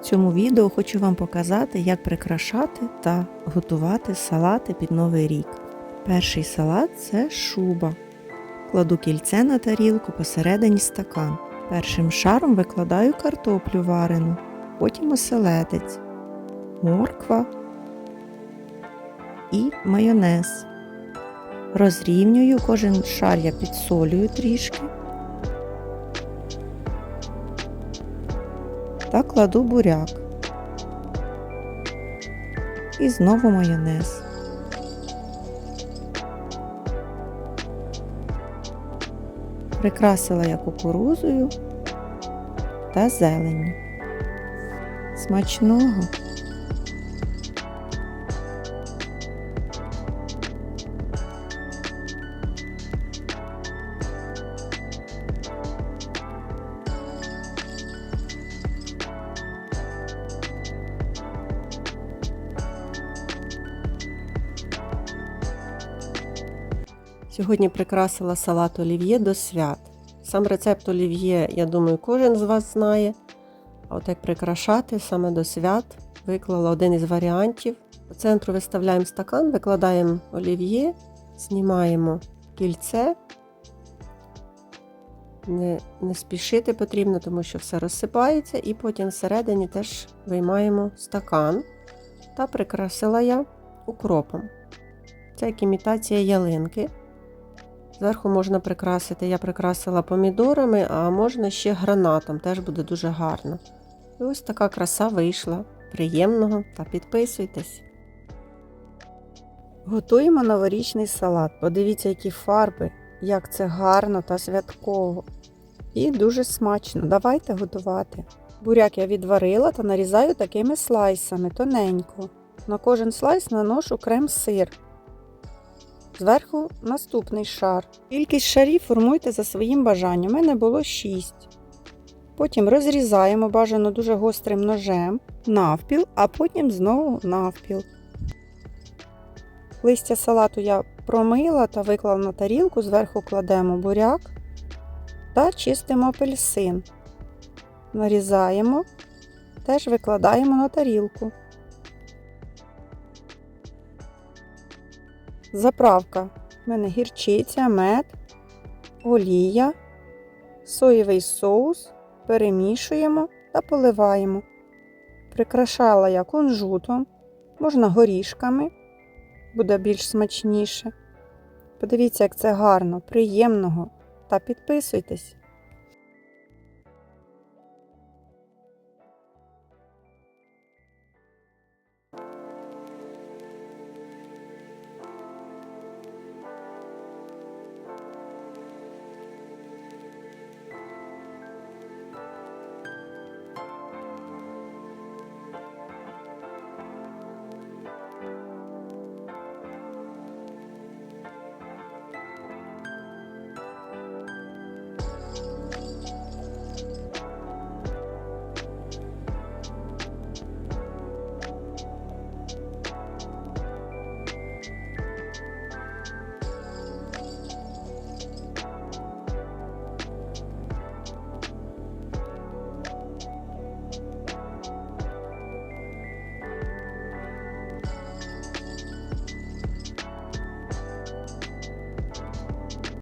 В цьому відео хочу вам показати, як прикрашати та готувати салати під Новий рік. Перший салат це шуба. Кладу кільце на тарілку посередині стакан. Першим шаром викладаю картоплю варену, потім оселедець, морква і майонез. Розрівнюю кожен шар я підсолюю трішки. Та кладу буряк. І знову майонез. Прикрасила я кукурузою та зеленню. Смачного! Сьогодні прикрасила салат олів'є до свят. Сам рецепт олів'є, я думаю, кожен з вас знає. А от як прикрашати саме до свят, виклала один із варіантів. По центру виставляємо стакан, викладаємо олів'є, знімаємо кільце. Не, не спішити потрібно, тому що все розсипається, і потім всередині теж виймаємо стакан та прикрасила я укропом. Це як імітація ялинки. Зверху можна прикрасити, я прикрасила помідорами, а можна ще гранатом, теж буде дуже гарно. І ось така краса вийшла. Приємного та підписуйтесь. Готуємо новорічний салат. Подивіться, які фарби, як це гарно та святково. І дуже смачно. Давайте готувати. Буряк я відварила та нарізаю такими слайсами тоненько. На кожен слайс наношу крем-сир. Зверху наступний шар. Кількість шарів формуйте за своїм бажанням. У мене було 6. Потім розрізаємо бажано дуже гострим ножем навпіл, а потім знову навпіл. Листя салату я промила та виклала на тарілку, зверху кладемо буряк та чистимо апельсин. Нарізаємо, теж викладаємо на тарілку. Заправка. У мене гірчиця, мед, олія, соєвий соус. Перемішуємо та поливаємо. Прикрашала я кунжутом, можна горішками, буде більш смачніше. Подивіться, як це гарно, приємного та підписуйтесь.